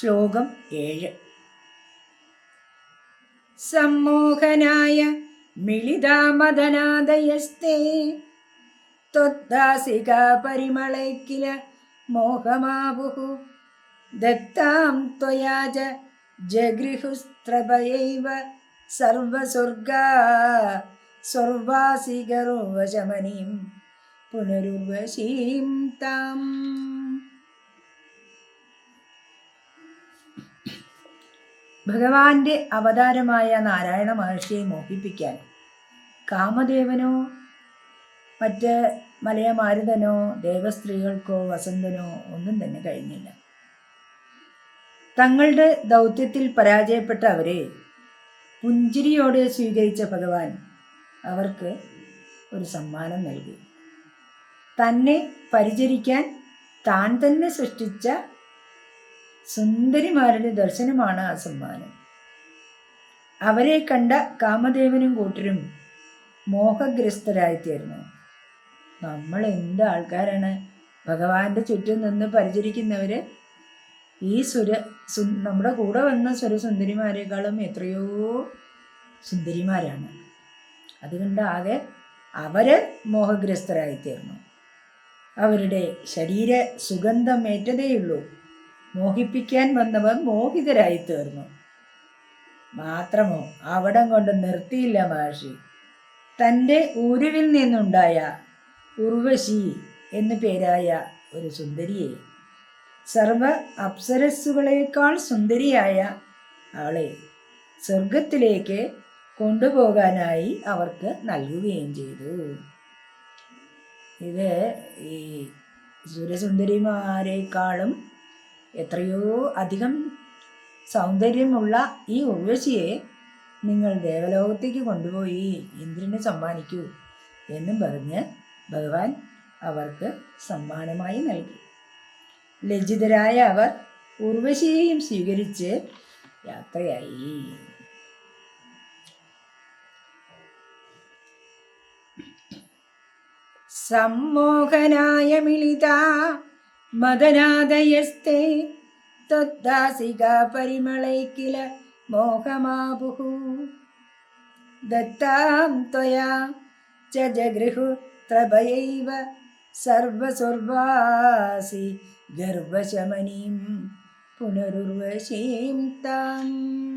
ശ്ലോകം ഏഴ്. സമ്മോഹനായ മിളിതാമദനാദയസ്തേ ത്വദ്ദാസിക പരിമളൈക്കില മോഹമാവുഹു. ദത്താം ത്വയാജ ജഗൃഹുസ്ത്രഭയൈവ സർവസ്വർഗാ സ്വർവാസികർവശമനീം പുനരുർവശീം താം. ഭഗവാന്റെ അവതാരമായ നാരായണ മഹർഷിയെ മോഹിപ്പിക്കാൻ കാമദേവനോ മറ്റ് മലയമാരുതനോ ദേവസ്ത്രീകൾക്കോ വസന്തനോ ഒന്നും തന്നെ കഴിഞ്ഞില്ല. തങ്ങളുടെ ദൗത്യത്തിൽ പരാജയപ്പെട്ട അവരെ പുഞ്ചിരിയോടെ സ്വീകരിച്ച ഭഗവാൻ അവർക്ക് ഒരു സമ്മാനം നൽകി. തന്നെ പരിചരിക്കാൻ താൻ തന്നെ സൃഷ്ടിച്ച സുന്ദരിമാരുടെ ദർശനമാണ് ആ സമ്മാനം. അവരെ കണ്ട കാമദേവനും കൂട്ടരും മോഹഗ്രസ്തരായിത്തീർന്നു. നമ്മൾ എന്ത് ആൾക്കാരാണ്? ഭഗവാന്റെ ചുറ്റും നിന്ന് പരിചരിക്കുന്നവര്? ഈ സുര സു നമ്മുടെ കൂടെ വന്ന സുരസുന്ദരിമാരെക്കാളും എത്രയോ സുന്ദരിമാരാണ്. അതുകൊണ്ട് ആകെ അവർ മോഹഗ്രസ്തരായിത്തീർന്നു. അവരുടെ ശരീര സുഗന്ധം ഏറ്റതേയുള്ളൂ മോഹിപ്പിക്കാൻ വന്നവർ മോഹിതരായി തീർന്നു മാത്രമോ അവിടം കൊണ്ട് നിർത്തിയില്ല മഹർഷി. തന്റെ ഉരുവിൽ നിന്നുണ്ടായ ഉർവശി എന്നു പേരായ ഒരു സുന്ദരിയെ സർവ അപ്സരസ്സുകളേക്കാൾ സുന്ദരിയായ അവളെ സ്വർഗത്തിലേക്ക് കൊണ്ടുപോകാനായി അവർക്ക് നൽകുകയും ചെയ്തു. ഇത് ഈ സുരസുന്ദരിമാരെക്കാളും എത്രയോ അധികം സൗന്ദര്യമുള്ള ഈ ഉർവശിയെ നിങ്ങൾ ദേവലോകത്തേക്ക് കൊണ്ടുപോയി ഇന്ദ്രനെ സമ്മാനിക്കൂ എന്നും പറഞ്ഞ് ഭഗവാൻ അവർക്ക് സമ്മാനമായി നൽകി. ലജ്ജിതരായ അവർ ഉർവശിയെയും സ്വീകരിച്ച് യാത്രയായി. സമ്മോഹനായ മിളിതാ മദനാദയസ്തേ ത്വദ്ദാസിക പരിമളൈക്കില കില മോഹമാപുഹു. ദത്താം ത്വയാ ച ജഗൃഹു ത്രഭയൈവ സർവസുർവാസി ഗർവശമനീം പുനരുർവശീം താം.